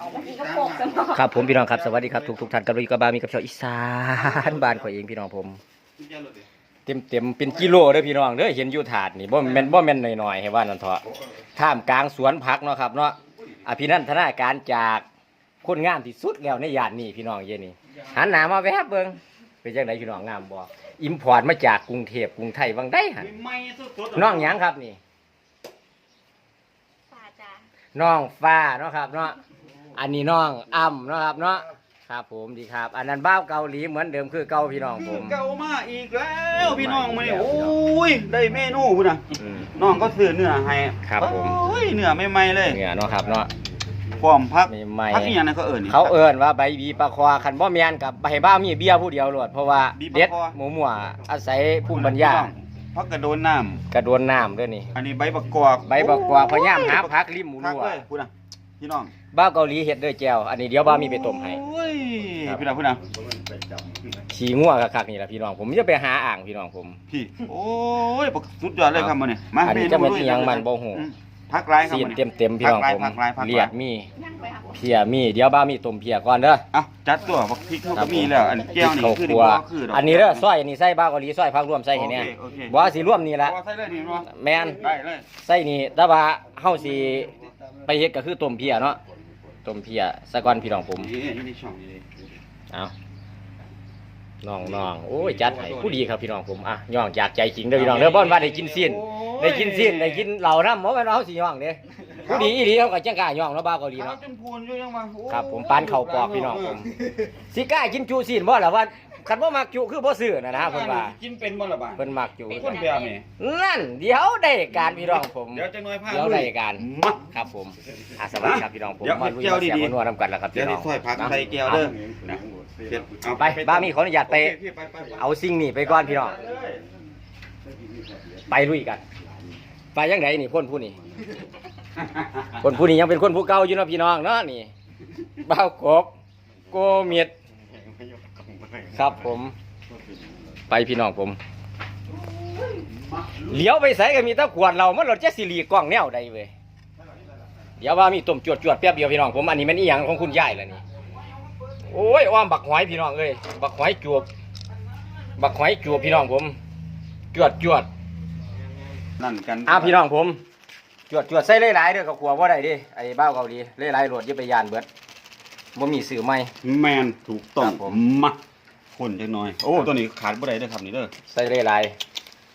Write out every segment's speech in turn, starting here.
ครับผมพี่น้องครับสวัสดีครับทุกทุกๆท่านกับลุยกับบามีกับชาวอีสานบ้านข่อยเองพี่น้องผม เต็มเต็มๆเป็นกิโลเด้อพี่น้องเด้อเห็นอยู่ถาดนี่บ่แม่นบ่แม่นน้อยๆให้ว่านั่นเถอะท่ามกลางสวนผักเนาะครับเนาะอภินันทนาการจากคนงามที่สุดแล้วในย่านนี้พี่น้องเย็นนี่หันหน้ามาแวบเบิ่งเป็นจังไดพี่น้องงามบ่อิมพอร์ตมาจากกรุงเทพกรุงไทยวังได้หั่นไม่สดๆน้องหยังครับนี่ป่าจ้าน้องฟ้าเนาะครับเนาะ อันนี้น้องอ้ำเนาะครับเนาะครับผมดีครับ อันนั้นบ้าวเกาหลีเหมือนเดิมคือเกาพี่น้องผคือมเก่ามาอีกแล้วพี่น้องมาเนี่ยโอ้ยได้เมนูพุ่นน่ะอืม น้องก็ซื้อเนื้อให้ครับผม โอ้ยเนื้อใหม่ๆเลยเนี่ยเนาะครับเนาะ พร้อมพักใหม่ๆ พักอีหยังนั่นเขาเอิ้นนี่ เขาเอิ้นว่าใบบีปลาคอคันบ่แม่นกับใบบ้ามีเบี้ยผู้เดียวโลดเพราะว่าบีปลาคอ เด็ดหมูหมัวอาศัยภูมิปัญญาพักกระโดนน้ำกระโดวนน้ำด้วยนี่อันนี้ใบประกอบใบบักกวาดพยายามหาพักริมหมูพักนัวเลยพุ่นน่ะพี่น้อง บ้าวเกาหลีเฮ็ดด้วยแจ่วอันนี้เดี๋ยวบ้ามีไปต้มให้ โอ้ยครับ พี่น้องพี่น้องขี้งัวคักๆนี่ล่ะพี่น้องผมจะไปหาอ่างพี่น้องผม พี่ โอ้ยบักสุดยอดเลยครับมื้อนี้มาอันนี้จะเป็นอิหยังมันบ่ฮู้อืมพักหลายครับซีนมื้อนี้ เต็มๆพี่น้องผมพักหลายพักหลายเลียดมีนั่งไปหาเพียมีเดี๋ยวบ้ามีต้มเพียก่อนเด้อ เอ้าจัดตัวบักพริกเขาก็มีแล้วอันแก้วนี่ข้าวคือคนี่รัวบ่คือดอกอันนี้เด้อซอยอันนี้ใส่บ้าวเกาหลีซอยพักรวมใส่ให้แน่โอเคโอเคบ่ว่าสิรวมนี่ละพอใส่เลยนี่เนาะแม่น ได้เลย ใส่นี่แต่ว่าเฮาสิไปเฮ็ดก็คือต้มเพียเนาะ ต้มเพียซะก่อนพี่น้องผม นี่นี่ในช่องนี่เอาน้องน้องโอ้ยจัดให้ผู้ดีครับพี่น้องผมอะย่องจากใจจริงเด้อพี่น้องเด้อบ่นว่าได้กินซีนได้กินซีนได้กินเหล้าน้ำบ่แม่นว่าเฮาสิย่องเด้ผู้ดีอีหลีเขาก็จังกล้าย่องเนาะบ้าวเกาหลีขาวเนาะจนพูนอยู่ยังว่าโอ้ยครับผมปานเข่าปอกพี่น้องผมสิกล้ากินจูซีนบ่ล่ะว่า คันบ่มักจูคือบ่ซื้อน่ะนะเพิ่นว่ากินเป็นบ่ล่ะบ้านเพิ่นมักจูคนเดียวนี่นั่นเดี๋ยวได้การพี่น้องผมเดี๋ยวจะน้อยผ้าเดี๋ยวลุได้ยการมาครับผมอาสวัสดีครับพี่น้องผมเดี๋ยวมาลุยเกี่ยวมาเสียดีๆมานวดนำกันแล้วครับเดี๋ยพี่วน้องนี่ซอยผักนะใส่แก้วเด้อนะเสร็จเอาไปบ้ามีขออนุญาตไปโอเคไปไปไปเอาสิ่งนี้ไปก่อนพี่น้องไปลุยกัน ไปยังไงนี่พ่นผู้นี่คนผู้นี้ยังเป็นคนผู้เก่าอยู่เนาะพี่น้องเนาะนี่บ้าวกบโกเมียด ครับผม ไปพี่น้องผมเลี้ยวไปใส่ก็มีแตะขวดเรามันรถจะสิรีกล้องแนวใดเว้ยเดี๋ยวว่ามีต้มจวดจวดๆแป๊บเดียวพี่น้องผมอันนี้มันอีหยังของคุณยายล่ะนี่โอ้ยอ้อมบักหอยพี่น้องเอ้ยบักหอยจวบบักหอยจวบพี่น้องผม จวดจวดนั่นกันอ้าวพี่น้องผมจวดจวดใส่หลายๆเด้อกับขัวว่าได้ดิไอ้บ้าวเกาหลีหลายๆโหลดอยิ่ไปยานเบิดบ่มีสื่อใหม่แมนถูกต้องครับผมมา คนจังหน่อย โอ้ตัวนี้ขาดบ่ได้เด้อครับนี่เด้อใส่หลาย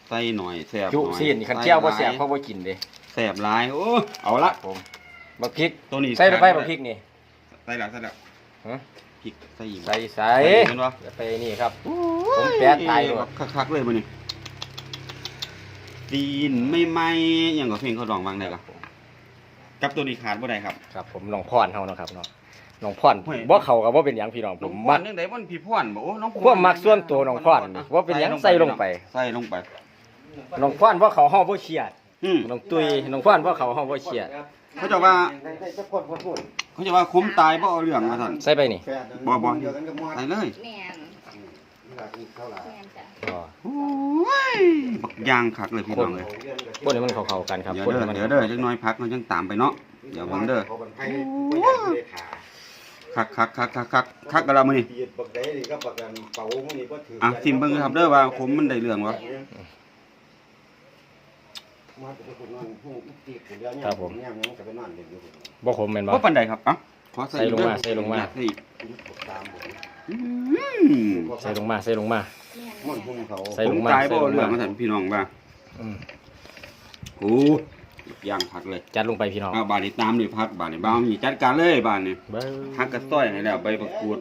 ใส่หน่อยแซ่บๆจุหน่อยซีนคันเจียวบ่แซ่บใส่เขาบ่กินเด้แซ่บหลายโอ้เอาละผมบักพริกตัวนี้ใส่ลงไปบักพริกนี่ใส่แล้วใส่แล้วฮะพริกใส่อีกใส่ใส่ใส่เห็นบ่เดี๋ยวไปนี่ครับ ผมแปะตายโลดคักๆเลยมื้อนี้ตีนไม่ไหม้หยังก็เพลงเขาร้องวางได้ก็กับตัวนี้ขาดบ่ได้ครับ ครับ ผมน้องพรเฮาเนาะครับเนาะ น้องพรเฮ้ยบ่เข้ากับบ่เป็นหยังพี่น้องผมมัมักกจังได๋มันพี่พรบ่โอ้น้องความมักส่วนตัวน้องพรนี่ว่าเป็นหยังใส่ลงไปใส่ลงไป น้องพรบ่เข้าเฮาบ่เครียดอืม น้องตุ้ยน้องพรบ่เข้าเฮาบ่เครียดเขาจะว่า เขาจะว่าคุ้มตายบ่เอาเรื่องมาสั่น ใส่ไปนี่บ่บ่ ใส่เลยแมนแมนจ้ะอ๋อโอ้ยบักยางคักเลยพี่น้องเลยคนให้มันเข้าๆกันครับเดี๋ยวคนเด้ให้อมันเดี๋ยวเด้อจักหน้อยพักมันจังตามไปเนาะเดี๋ยวผมเด้อ คักคักคักคักคักคักกับเรามื้อนี้อะซิมเบิ่งครับเด้อว่าผมมันได้เรื่องบ่บ่ขมแม่นบ่บ่ปานใดครับเอ้าขอใส่ใส่ลงมาใส่ลงมาใส่อีกอืมใส่ลงมาใส่ลงมาแมนแมนใส่ลงมาผตายบ่ใส่ลเอางเรื่มาองมาสั่นพี่น้องว่าอืมโอ้ ยางคักเลยจัดลงไปพี่น้องอ่าบานนี้ตามนี่พักบานนี้บ้าวมีจัดการเลยบานนี้เบ้อพักกระต้อยให้แล้วใบประกวด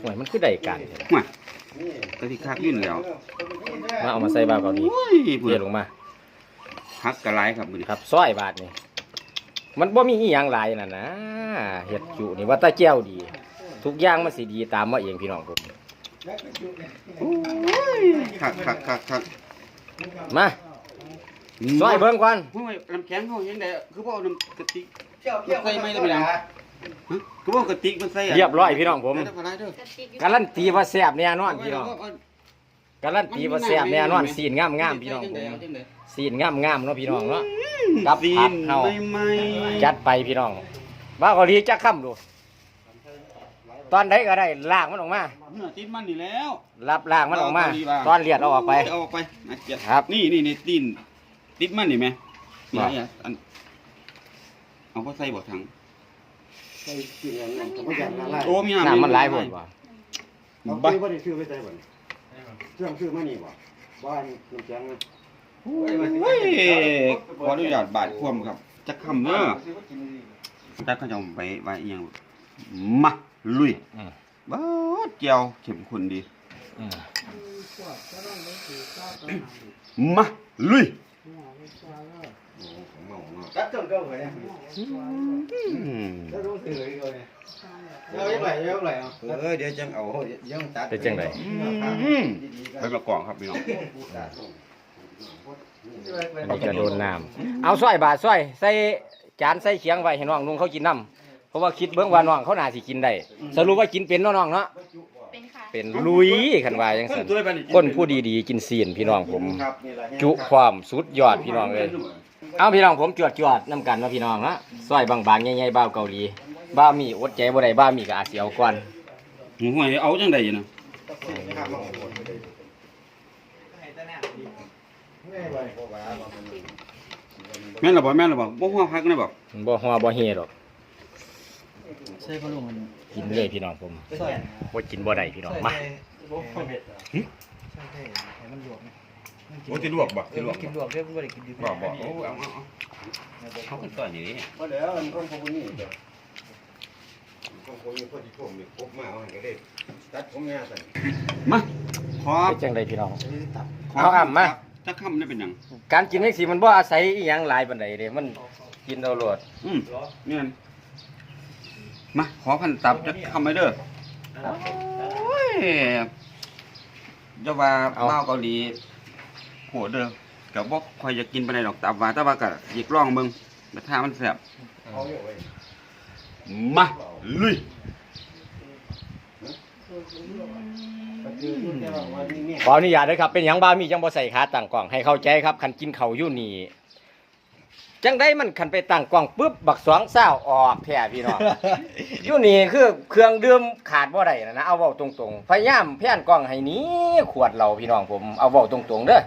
โอ้ยมันคือได้การแท้ห่วยกะทิคักยื่นแล้วมาเอามาใส่บาเกาหลีโอ้ยเทเพื่อลงมาพักกระไรครับมื้อนี้ครับซอยบาทนี่มันบ่มีอีหยังหลายนั่นนะเฮ็ดจุนี่ว่าแตาแจ้วดี ทุกอย่างมันสิดีตามมาเองพี่น้องผมโอ้ยคักคักคักคักมา ซอยเบิ่งก่อนโอ้ยน้ำแข็งเฮายังได้คือบ่เอาน้ำกะติกใส่ไม่ได้เป็นหยังฮะคือบ่เอากะติกมันใส่ะเรียบร้อยพี่น้องผม ได้กระไรเด้อกระติกอยู่การันตีว่าแซ่บแน่นอนพี่น้องเาการันตีว่าแซ่บแน่นอนซีนงามๆพี่น้องผมจังได๋ซีนงามๆเนาะพี่น้องเนาะ กับซีผันกเฮา ไม่ไม่จัดไปพี่น้องบ้าเกาหลีจักค่ำดู ตอนใดก็ได้ลากมันออกมา เนื้อติดมันนี่แล้วรับลากมันออกมาเอาเกาหลีบ้างตอนเลียดเอาออกไป เอาออกไปนะเกียรติครับ นี่นี่นี่ตีน ติดมันนี่ไหมนี่ว่าไอ้อันเอาก็ใส่บ่ถังใส่เสียงนั่นก็บ่อยากละลายโอ้มีน้ำมันหลายบ่บ่เอาบ้าไปบ่ได้ซื้อไว้ใจบ่นี่เครื่องซื้อมานี่บ่บ้านน้ำแข็งนะโอ้ยขออนุญาตบาดความครับจะคำเด้อแต่เขาจะเอาไปไว้อีหยังมาลุยอืมบ้าดเจียวเข้มข้นดีอืมมาลุย โอ้ของเมาเนาะตัดต้นก็ไว้อืมแล้วรู้สึกเลยก็เนี่ยเอาอีกไหลเอาไหลเอาเออเดี๋ยวจังเอายังตัดเป็นจังไดอืมไปประกอบครับพี่น้องอันนี้ก็โดนน้ำเอาสร้อยบาทสร้อยใส่จานใส่เขียงไว้ให้น้องนุ่งเขากินน้ำเพราะว่าคิดเบิ่งว่าน้องเขาน่าสิกินได้สรุปว่ากินเป็นเนาะน้องเนาะ เป็นค่ะเป็นลุยคันว่าจังซั่นตัวไปนี่คนผู้ดีๆกินซีนพี่น้องผมครับนี่แหละจุความสุดยอดพี่น้องเลยเอาพี่น้องผมจวดจวดๆน้ำกันเนาะพี่น้องเนาะซอยบางๆใหญ่ๆบ้าวเกาหลีบ้ามีอดใจบ่ได้บ้ามีก็อาจสิเอาก่อนห่วยเอาจังไดอยู่นะแม่นหรือบ่แม่นหรือบ่บ่ฮู้พักนะบ่บ่ฮัวบ่เฮดอก ใช่ก็ลุงมันกินเลยพี่น้องผมใส่บ่กินบ่ได้พี่น้องมาใช่ใช่ให้มันลวกนะมันกินโอ้ที่ลวกบ่เออมันกินลวกเด้อมันบ่ได้กินดิบบ่บ่โอ้เอาเอาเอาเขากันต่อนี่ดิบ่เดี๋ยวมันคนพวกนี้เดี๋ยวคนพวกนี้พอดีผมนี่พบมาเอาให้ก็ได้ตัดผมยาวสั่นมาขอเป็นจังไดพี่น้องตัดขอเอาอ่ำมาจะคำได้เป็นหยังการกินจังซี่มันบ่อาศัยอีหยังหลายปานใดเด้มันกินเอาโลดอืมเนี่ย มาขอพันตับจะคำไปเด้อโอ้ยจะว่าบ้าวเกาหลีโหดเด้อก็บ่ค่อยจะกินปานใดดอกตับว่าแต่ว่าก็อยากลองเบิ่งแต่ถ้ามันแซ่บเอาอยู่ไว้มาลุยก็คือแต่ว่าวันนี้เนี่ยขออนุญาตด้วยครับ เป็นหยังบ้ามีจังบ่ใส่ขาตั้งกล้องให้เข้าใจครับคันกินข้าวอยู่นี่ จังได้มันคันไปตั้งกล้องปุ๊บบักสองเศร้าออกแท้พี่น้อง อยู่นี่คือเครื่องดื่มขาดบ่ได้นะนะเอาเว้าตรงๆพยายามแพนกล้องให้หนี้ขวดเราพี่น้องผมเอาเว้าตรงๆเด้อ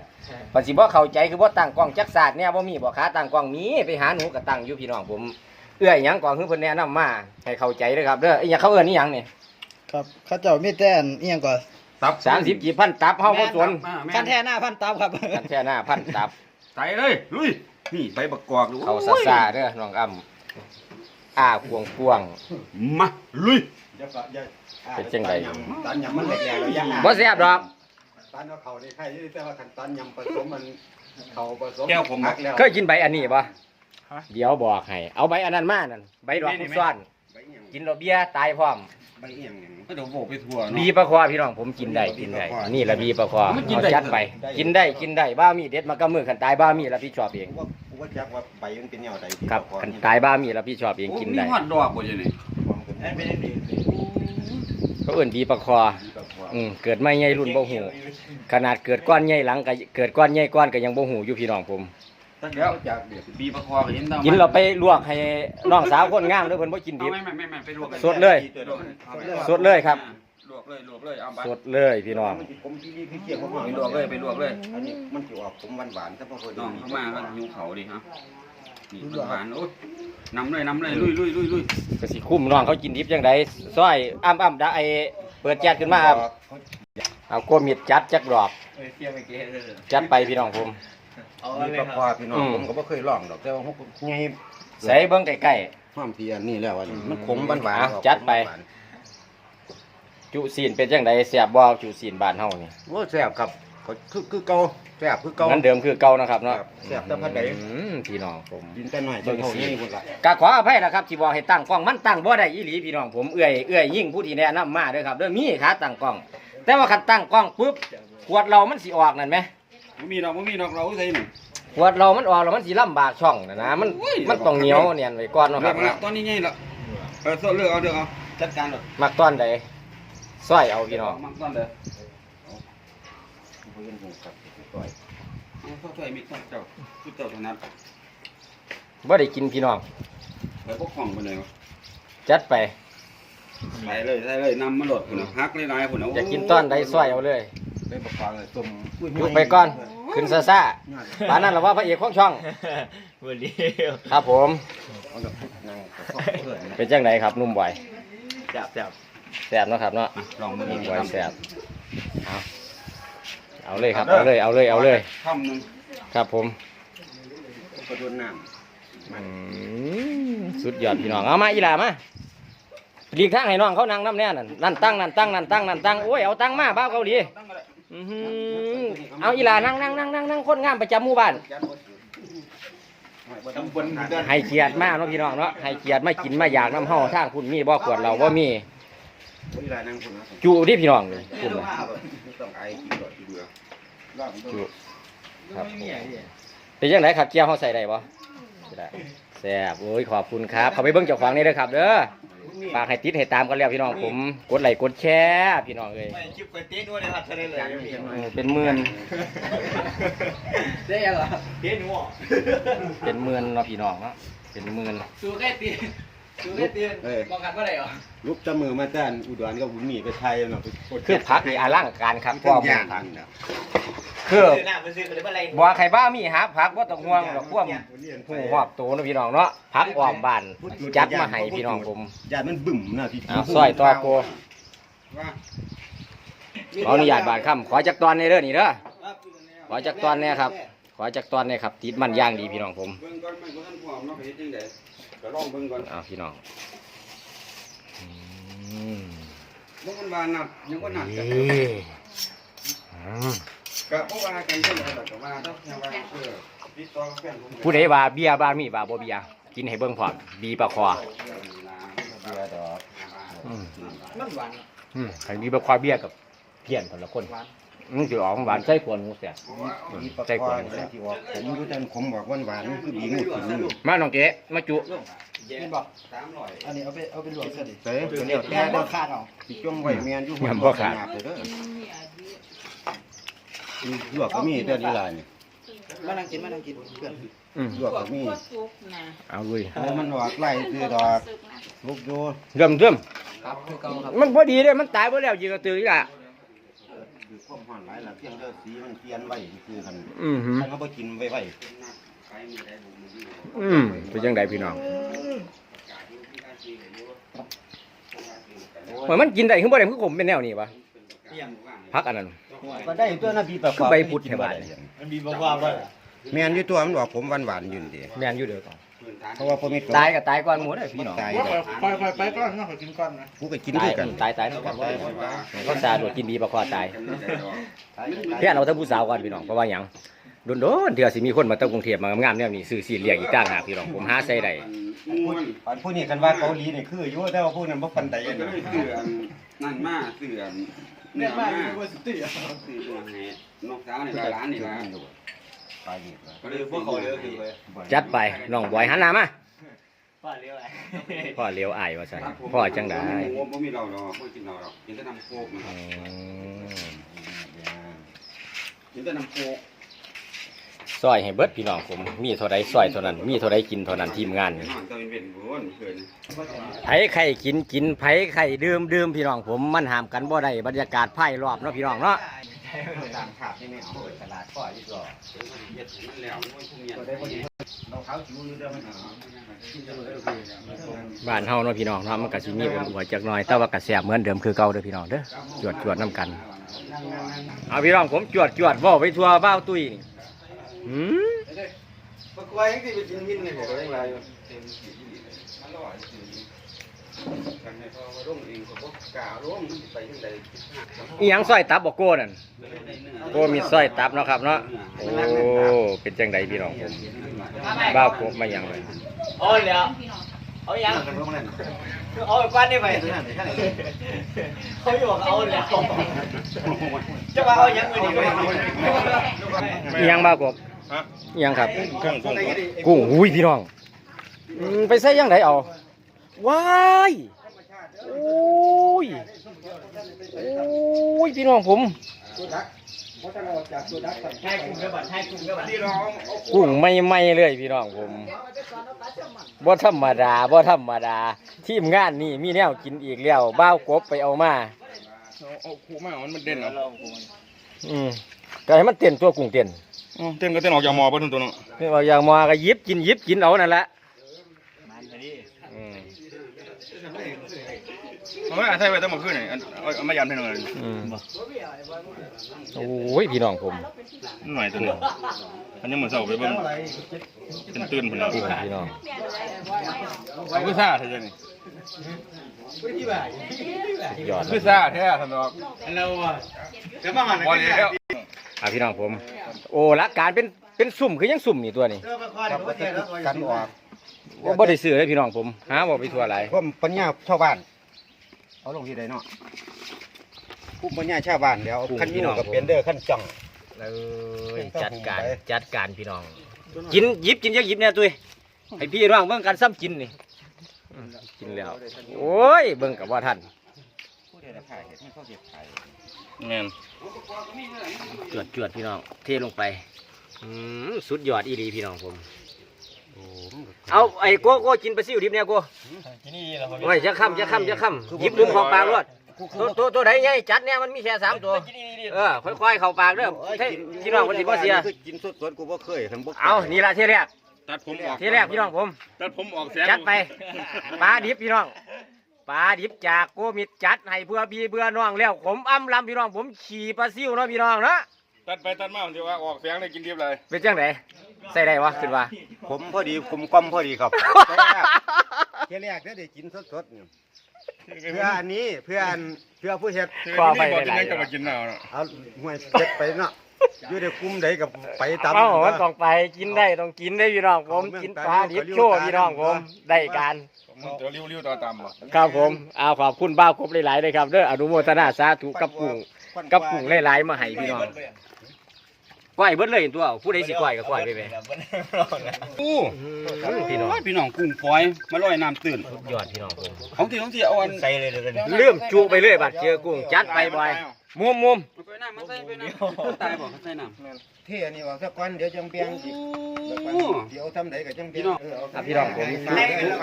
เพิ่นสิบ่เข้าใจคือบ่ตั้งกล้องจักศาสตร์เนี่ยบ่มีบ่ขาตั้งกล้องมีไปหาหนูก็ตั้งอยู่พี่น้องผม เอื้อยหยังก่อนคือเพิ่นแนะนำมาให้เข้าใจเด้อครับเด้อไอ้หยังเขาเอิ้นอีหยังนี่ครับเข้าเจ้ามีแต่อันอีหยังก่อนตับ30กี่พันตับเฮาบ่สนกันแท้หน้าพันตับครับ กันแค่หน้าพันตับ ใส่เลย ลุยนี่ใบบักกอกดูเขาซาซาเด้อน้องอ้ำอ้ากวงกวงมาลุยเดี๋ยวก็อย่าเป็นจังไดตันยำมันแหลกๆแล้วยังบ่แซ่บดอกตันเอาเขาได้ใครแต่ว่าคันตันยำผสมมันเขาผสมแก้วผมหักแล้วเคยกินใบอันนี้บ่เดี๋ยวบอกให้เอาใบอันนั้นมานั่นใบดอกพุซ้อน ใบเอียงกินแล้วเบียร์ตายพร้อม ใบเอียงอย่างนี้ก็เดี๋ยวโบกไปทั่วเนาะ บีประคอพี่น้องผมกินได้กินได้นี่ละบีประคอมันกินได้เอาจัดไปกินได้กินได้บ้ามีเด็ดมาก็มือขันตายบ้ามีรับผิดชอบเองว่ากูว่าจักว่าใบมันเป็นแนวใดที่ครับเขาขอขันนี่ตายบ้ามีรับผิดชอบเองกินได้มีฮอดดอกบ่จังได๋ความเป็นเขาเอื่นบีประคออืมเกิดไม่ใหญ่รุ่นบ่หูขนาดเกิดก้อนใหญ่หลังก็เกิดก้อนใหญ่ก้อนก็ยังบ่หูอยู่พี่น้องผม ตักแล้วจากเดี๋ยวบีประคอก็เห็นดาวกินเราไปลวกให้น้องสาวคนงามเด้อเพิ่นบ่กินดิบ ไม่ไม่ไม่ไม่ไปลวกกันสดเลย สดเลยครับ ลวกเลยลวกเลยเอาไปสดเลยพี่น้อง มันสิผมที่นี่คือเกี่ยวกับไปลวกเลยไปลวกเลย อันนี้มันสิออกผมหวานๆแต่พอพอดีน้องเข้ามาก็หิวเขาดิฮะนี่หวานๆโอ้ยนำเลยนำเลยลุยลุยลุยลุยก็สิคุ้มน้องเขากินดิบจังไดซอยอ้ำอ้ำดาไอเปิดแจ๊ดขึ้นมาครับเอากวมิดจัดจักดอกจัดไปพี่น้องผม มีประคอพี่น้องอืม ผมก็บ่เคยลองดอกแต่ว่าผมไงใส่เบิ่งใกล้ ความที่อันนี้แล้วอันนี้มันขมหวานอะๆออกจัดไปหวานๆจุศีนเป็นจังไดแซ่บบ่จุศีนบ้านเฮานี่ๆโอ้แซ่บครับก็คือคือเก่าแซ่บคือเก่า นั้นเดิมคือเก่านะครับเนาะครับแซ่บแต่พัดใด อืมพี่น้องผม กินแต่น้อยจนเท่านี้พุ่นล่ะก็ขออภัยนะครับที่บอกให้ตั้งกล้องมันตั้งบ่ได้อีหลีพี่น้องผมเอื้อยเอื้อยยิ่งผู้ที่แนะนำมาเด้อครับเด้อมีขาตั้งกล้อง แต่ว่าคันตั้งกล้องปุ๊บขวดเรามันสิออกนั่นไหม บ่มีดอกบ่มีดอกเราใส่นี่ขวดเรามันออกแล้วมันสิลำบากช่องนะนะมันมันต้องเหนียวเนียนไว้ก่อนเนาะคเลิรับกละตอนนี้ใหญ่ละเออสดเลือกเอาเด้อเอาจัดการเลยมักตอนใดซอยเอาพี่น้องมักตอนเด้อบ่เห็นหูครับก้อยเอาเข้าช่วยมิกเจ้าคือเจ้าถนัดบ่ได้กินพี่น้องไปพวกของไปเลยวะจัดไปใส่เลยใส่เลยนำมาโหลดพุ่นน่ะฮักเลยนายพุ่นน่ะอยากกินต้อนใดซอยเอาเลย ได้ประคองเลยต้มยุบไปก่อน ขึ้นซ่าซ่าปานนั้นเราว่าพระเอกของช่องวันนี้ครับผม เอาแบบนั่งกับข้าวเพื่อนนะเป็นจังไดครับนุ่มบ่อยจับจับแซ่บเนาะครับเนาะลองมือนุ่มนี่บ่อยครับแซ่บเอาเอาเลยครับ เอาเลย เอาเลย เอาเลยคำหนึงครับผม กระโดดน้อืมสุดยอดพี่น้อง เอามาอีหลามาหลีกทางให้น้องเขานั่งน้ำแน่นั่นนั่นตั้งนั่นตั้งนั่นตั้งนั่นตั้งโอ้ยเอาตั้งมาบ้าวเกาหลี อื้อหือเอาอีหลานั่งนั่งนั่งนั่งนั่งคนงามประจำหมู่บ้านำตำบลเดินให้เกียรติมากเนาะพี่น้องเนาะให้เกียรติมากินมาอยากน้ำเฮาทางคุณมีบ่ขวดเราบ่มีเวลานั่งคนนะจุดิพี่น้องเลยคุณน่ะไม่ต้องไอ้กินก่อนกินเบื่อรอบมันต้องจุครับผมเป็นจังไดครับเจียวเฮาใส่ได้บ่ได้แซ่บโอ้ยขอบคุณครับเขาไปเบิ่งเจ้าของนี่เด้อครับเด้อ ฝากให้ติดให้ตามกันแล้วพี่น้องผมกดไลค์กดแชร์พี่น้องเอ้ยไม่คลิปไปเต้นด้วยนะครับทะเลเลยเออเป็นหมื่นได้ยังเหรอเต้นหัวเป็นหมื่นเนาะพี่น้องเนาะเป็นหมื่น สู้แค่ตี นสู้แค่ตีนป้องกันว่าอะไรเหรอลุกจมือมาจ้านอุดรก็บุญมีไปไทยเนาะไปกดคือพักนี่อลังการครับพ่พ่ออมผมทันเนาะคือซื้อหน้าไปซื้อกันเลยว่าอะไรบ่ว่าใครบ้ามีหาผักบ่ต้องห่วงดอกพวกหูหอบโตเนาะพี่น้องเนาะผักอ้อมบ้านจัดมาให้พี่น้องผมยาดมันบึ้มนะพี่เอาซอยต่อโกว่าขออนุญาตบาดคำขอจักตอนในเด้อนี่เด้อขอจักตอนเนี่ยครับ ขอจักตอนเนี่ยครับติดมันย่างดีพี่น้องผม เบิ่งก่อนมันบ่ทันพร้อมเนาะเฮ็ดจังได๋ ก็ลองเบิ่งก่อนเอาพี่น้องอืมบ่มันว่านัดยังบ่นัดกันเอ้ยอืมก็บ่ว่ากันจังได๋ก็ว่าถ้าแค่ว่าเออติดต่อกับแฟนผมผู้ใดว่าเบียร์บ้านมีว่าบ่เบียร์กินให้เบิ่งพร้อมบีปลาคอเบียร์ดอกอืมมันหวานอืมให้บีปลาคอเบียร์กับเพี้ยนคนละคนอื มสิออกหวานใส่ขวดหมูแซ่บมีปลาคอใส่ที่ออกผมรู้แต่ผมบอกหวานหวานๆคือบีงูกินนี่มาน้องเก๋มาจุกินบอก300อันนี้เอาไปเอาไปลวกซะดิเต้ตัวเนี้ยแม่แม่ต้ต้อองงคาดเอาสิจ้องไว้แม่นอยู่ยำบ่ขาดหยบเลยเด้อมีลวกก็มีเด้อนี่ล่ะนี่มานั่งกินมานั่งกินเพื่อนอืมลวกก็มีสุกนะเอาลุยโอ้มันออกไล่คือดอกสุกนะลูกอยู่เริ่มเริ่มครับคือเก่าครับมันพอดีเลยมันตายไปแล้วยิงกระตือนี่ล่ะ คือความร้อนหลายล่ะเพียงเด้อสีมันเปลี่ยนไว้คือกันอือหือถ้าเขาบ่กินไว้ไว้อืมเป็นจังไดพี่น้องเหมือนมันกินได้คือบ่ได้คือผมเป็นแนวนี้วะพักอันนั้นก็ได้ตัวน่ะบีปลาคือใบพุทธแถวบ้านมันมีบอกว่าว่าแม่นอยู่ตัวมันออกผมหวานๆอยู่นี่ดิแม่นอยู่เด้อก่อน เพราะว่าผมมีตายก็ตายก่อนหมูได้อพี่น้องตายคอยคอยไปก่อนนะขอกินก่อนนะกูก็กินตาด้ยวยกันตายตายเท่ากันตายเขาตาโดดกินบีปลาคอตายเพื่อนเราทั้งผู้สาวก่อนพี่น้องเพราะว่าหยังโดนๆเถื่อสิมีคนมาตั้งกรุงเทพมางามๆแนวนี้ซื้อสีเลี้ยงอีกต่างหากพี่น้องผมหาใส่ได้อันผู้นี้กันว่าเกาหลีนี่คืออยู่แต่ว่าผู้นั้นบ่ปานใดก็นะเลยคืออันนั่นมาคืออันเนี่เนื้ยอมามาอยู่บนสติอะคือตัวให้นกสาวนี่ก็ร้าน นี่ล่ะตายอีกแล้วก็เลยพวกเขาเลยคือจัดไปน้องบอยหันหน้ามาป้าเลี้ยวไอ้พ่อเลี้ยวอายว่าซั่นพ่อจังได๋บ่มีเราหรอกบ่กินเราหรอกกินแต่น้ำโคกนะคอืรับมกินแต่น้ำโคกซอยให้เบิดพี่น้องผมมีเท่าใดซอยเท่านั้น มีเท่าใดกินเท่านั้นทีมงานนี่นอนตะเวนเป็นบ่วนเพิ่นไผไข่กินกินไผไข่ดื่มดื่มพี่น้องผมมันห้ามกันบ่ได้บรรยากาศไพ่รอบเนาะพี่น้องเนาะ ต่างขาดนี่ไม่เอาตลาดก็อีกหรอเฮ็ดให้มันแล้วมันผู้เมียเราเขาจิ๋วอยู่เด้อมันบ้านเฮาเนาะพี่น้องเนาะมันก็สิมีอุ่นหัวจักหน่อยแต่ว่าก็แซ่บเหมือนเดิมคือเก่าเด้อพี่น้องเด้อจวดจวดน้ำกันเอาพี่น้องผมจวดจวดว้าไปทั่วบ้าตุ้ยนี่หืมปกไว้ยังสิไปกินวินนี่บ่ได้ว่าอยู่เต็มที่มันรอสิ กันให้พอว่าลงเองก็บ่กล้าลงไปจังได๋อีหยังซอยตับบ่โก้นั่นโก้มีซอยตับเนาะครับเนาะโอ้เป็นจังไดพี่น้องผมบ้าวกบมาหยังเลยเอาแล้วเอายังเอาไปก้อนได้ไหมเขาอยู่บอกเอาแล้วจะมาเอายังไงดีก็ไม่อีหยังบ้าวกบอีหยังครับกุ้งอุ้ยพี่น้องอืมไปใส่ยังไงเอา ว้ายโอ้ยโอ้ยพี่น้องผมให้กลุ่มเด้อบัดให้กลุ่มเด้อบัดกุ้งไม่ไม่ๆเลยพี่น้องผมบ่ธรรมดาบ่ธรรมดา ทีมงานนี่มีแนวกินอีกแล้วบ้าวกบไปเอามาเอาคู่มามันมันเด่นเหรออืมก็ให้มันเต้นตัวกุ้งเต้นอ๋อเต้นก็เต้นออกจากหมอเพิ่นตัวเนาะนี่ว่าอย่างมาก็หยิบกินหยิบกินเอานั่นแหละ มันไปดิ อืม เอาไว้อาไทยไว้ตั้งมื้อคืนนี่อันเอาเอามายามให้หน่อยอืมโอ้ยพี่น้องผมหน่อยตัวนี้อันยังมื้อเช้าไปเบิ่งเป็นตื่นพุ่นแล้วกุ้งพี่น้องเอาคือซ่าแท้จังนี่ยอดคือซ่าแท้ซั่นดอกเราอะจะมาหันบ่แล้วอะพี่น้องผม โอ้หลักการเป็นเป็นสุ่มคือยังสุ่มนี่ตัวนี้เออมาคอยเขาเทแล้วกันออกว่าบ่ได้ซื้อเลยพี่น้องผมหาบ่ไปทั่วหลายผมปัญญาชาวบ้าน เอาลงที่ใดเนาะผู้ปัญญาชาวบ้านแล้วขั้นอยู่กับเป็นเด้อขั้นจ่องเอ้ยจัดการจัดการพี่น้อง กินหยิบกินจักหยิบเนี่ยตุ้ยให้พี่น้องเบิ่งกันซ้ำกินนี่อืมกินแล้ว โอ้ยเบิ่งกับว่าท่านแม่นจวดจวดพี่น้อง เทลงไปอืมสุดยอดอีหลีพี่น้องผม เอาไอ้โก้โก้กินไปซิวดิบเนี่ยโก้ที่นี่เราโอ้ยจะค่ำจะค่ำจะค่ำหยิบมุมของปากรวดตัวตัวตัวไหนไงจัดเนี่ยมันมีแค่สามตัวเออค่อยๆเข้าปากเด้อให้พี่น้องมันสิบ่เสียคือกินสดๆกูบ่เคยทำบ่เอานี่ละเที่แรกตัดผมออกเที่แรกพี่น้องผมตัดผมออกแสงจัดไปปลาดิบพี่น้องปลาดิบจากโกมิดจัดให้เพื่อพี่เพื่อน้องแล้วผมอ้ำลำพี่น้องผมขี่ปลาซิวเนาะพี่น้องเนาะตัดไปตัดมามันสิว่าออกแสงได้กินดิบเลยเป็นจังได ใส่ได้วะขึ้นว่าผมพอดีคุมกลมพอดีครับเที่ยแรกเด้อได้กินสดๆเนี่ยเพื่ออันนี้เพื่ออันเพื่อผู้เฮ็ดคือคนนี้บอกกินยังจะมากินเอาเนาะเอาห่วยเฮ็ดไปเนาะอยู่ในกลุ่มใดกับไปตามเอ้ามันต้องไปกินได้ต้องกินได้พี่น้องผมกินปลาดิบโชว์พี่น้องผมได้การตัวริ้วๆต่อตามบ่ครับผมเอาขอบคุณบ้าวครบหลายๆเลยครับเด้ออนุโมทนาสาธุกับกุ้งกับกุ้งหลายๆมาให้พี่น้อง ก้อยเบิดเลยตัวผู้ใดสิก้อยก็ก้อยไปไปอู้อืมพี่น้องพี่น้องกุ้งฝอยมาลอยน้ำตื่นยอดพี่น้องผมของที่ของที่เอาอันใส่เลยเลยเริ่มจุไปเรื่อยบัดเจอกุ้งจัดไปบ่อยมุมมุมไปน้ำมาใส่ไปน้ำตายบ่เขาใส่น้ำเที่ยนี่ว่าสักวันเดี๋ยวจังเปียงอีกสักวันโอ้เดี๋ยวทำไดก็จังเปียงเอะพี่น้องผม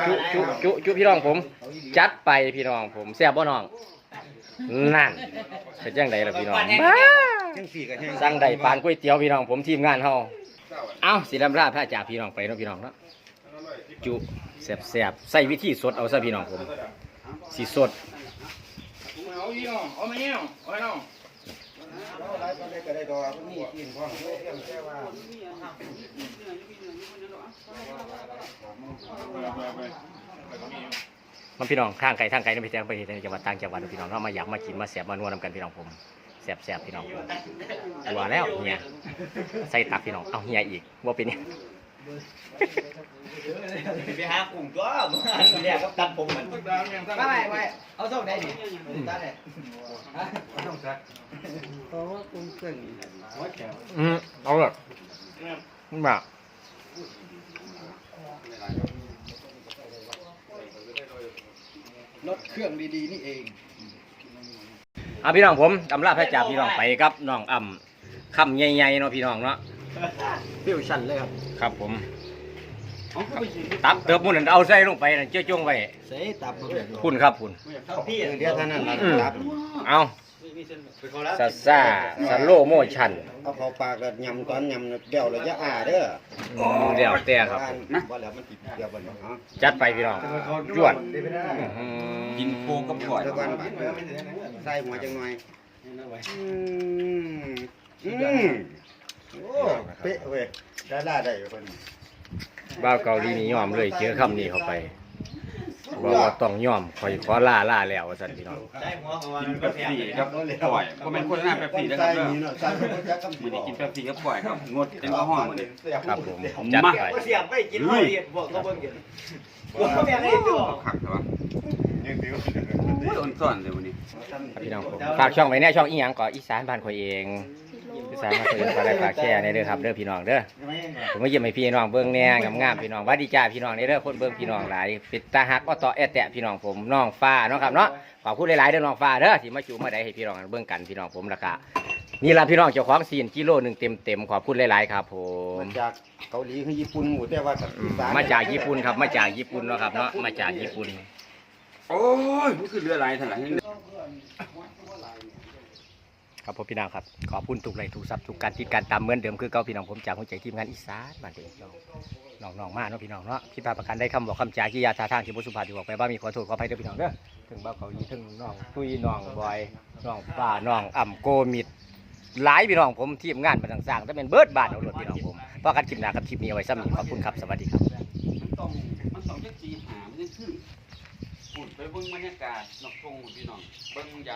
จุจุจุจุพี่น้องผม จัดไปพี่น้องผมแซ่บบ่น้องนั่นเป็นจังไดล่ะพี่น้อง บ้าจังสี่ก็แห้งสั่งได้ปานก๋วยเตี๋ยวพี่น้องผมทีมงานเฮาเอ้าสิลำลาพระจ่าพี่น้องไปเนาะพี่น้องเนาะจุแซ่บใส่วิธีสดเอาซะพี่น้องผมสิสดเอาอีน้องเอาไม่เนี่ยเอาน้องมันพี่น้องทางไกลทางไกลนี่ไปแจ้งไปเฮ็ดในจังหวัดต่างจังหวัดนะพี่น้องเนาะมาอยากมากินมาแซ่บมานวลนำกันพี่น้องผม แซ่บๆพี่น้องผมหัวแล้วเฮียใส่ตักพี่น้องเอาเฮียอีกว่าเป็นเนี่ยไปหากลุ่มก็มันเรียกก็ตัดผมมันไม่ไม่ไม่เอาส่งได้ดิตัดเลยเพราะว่ากุ้งเส้นอืมเอาเลยมันแบบรถเครื่องดีๆนี่เอง อะพี่น้องผมตำราพระจ่าพี่น้องไปครับน้องอ่ำคำใหญ่ๆเนาะพี่น้องเนาะฟิวชั่นเลยครับครับผม ตับเติบหมุนนเอาใส่ลงไปนั่นเจ้าจงไว้ใส่ตับมาเลยคุณครับคุณพี่เดี๋ยวเท่านั้นล่ะครับเอา ซาซาสโลโมชันเอาเข้าปากแล้วยำตอนยำเดี๋ยวระยะอาเด้อเดี๋ยวแต่ครับนะว่าแล้วมันติดเดี๋ยวบ่เนาะจัดไปพี่น้องจวดอื้อหือกินโคกับฝอยสักวันบาดใส่หัวจังหน่อยอืมอืมโอ้เป๊ะเว้ยได้ล่าได้คนบ้าวเกาหลีนี่ยอมเลยเจอคำนี้เข้าไป บอกว่าต้องยอมคอยขอล่าล่าแล้วว่าสันพี่น้องใส่หัวของมันกินเป๊ปซี่ครับฝอยก็เป็นคนหน้าเป๊ปซี่นะครับเด้อเนาะใส่หัวจักกำมื้อนี้กินเป๊ปซี่กับฝอยครับงดแอลกอฮอล์มื้อนี้ครับผมจัดไปเสียบไปกินไม่เรียนบอกเขาเบิ่งกันเขาเมียให้ตัวคักแต่ว่าโอ้ยอ่อนซ่อนเลยวันนี้ครับพี่น้องผมฝากช่องไว้แน่ช่องอีหยังก่ออีสานบ้านข่อยเอง อีสานบ้านข่อยเองฝากอะไรฝากแช่ในเด้อครับเด้อพี่น้องเด้อผมมาเยี่ยมให้พี่น้องเบิ่งแหน่งามๆพี่น้องหว่าดีจ้าพี่น้องในเด้อคนเบิ่งพี่น้องหลายปิดตาหักก็ต่อแอแตะพี่น้องผมน้องฟ้าเนาะครับเนาะขอพูดหลายๆเด้อน้องฟ้าเด้อที่มาจูมาได้ให้พี่น้องเบิ่งกันพี่น้องผมราคานี่ล่ะพี่น้องเจ้าของซีนกิโลหนึ่งเต็มเต็มๆขอบคุณหลายๆครับผมมาจากเกาหลีคือญี่ปุ่นหมู่แต่ว่าอือีมสานมาจากญี่ปุ่นครับมาจากญี่ปุ่นเนาะครับเนาะมาจากญี่ปุ่นโอ้ยมันคือเรือหลายเท่าไหร่ ครับผมพี่น้องครับ ขอบคุณทุกไลทุกซับทุกการติดการตามเหมือนเดิมคือเก่าพี่น้องผมจากหัวใจทีมงานอีสานบ้านเด็กน้องน้องมากเนาะพี่น้องเนาะพี่พาประกันได้คำบอกคำจากิยาท่าทางที่บุสุภาที่บอกไปว่ามีขอโทษขออภัยเด้อพี่น้องเด้อถึงบ้าเขาอีถึงน้องตุ้ยน้องบอยน้องป้าน้องอ่ำโกมิดหลายพี่น้องผมทีมงานมาต่างๆถ้าเป็นเบิร์ดบ้านเอารถพี่น้องผมเพราะกันคลิปหน้าครับคลิปนี้เอาไว้ซ้ำนี้ขอบคุณครับสวัสดีครับมันต้องมันต้องจักสีหามันจังคือพูดไปเบิ่งบรรยากาศนอกทงพี่น้องเบิ่งยาม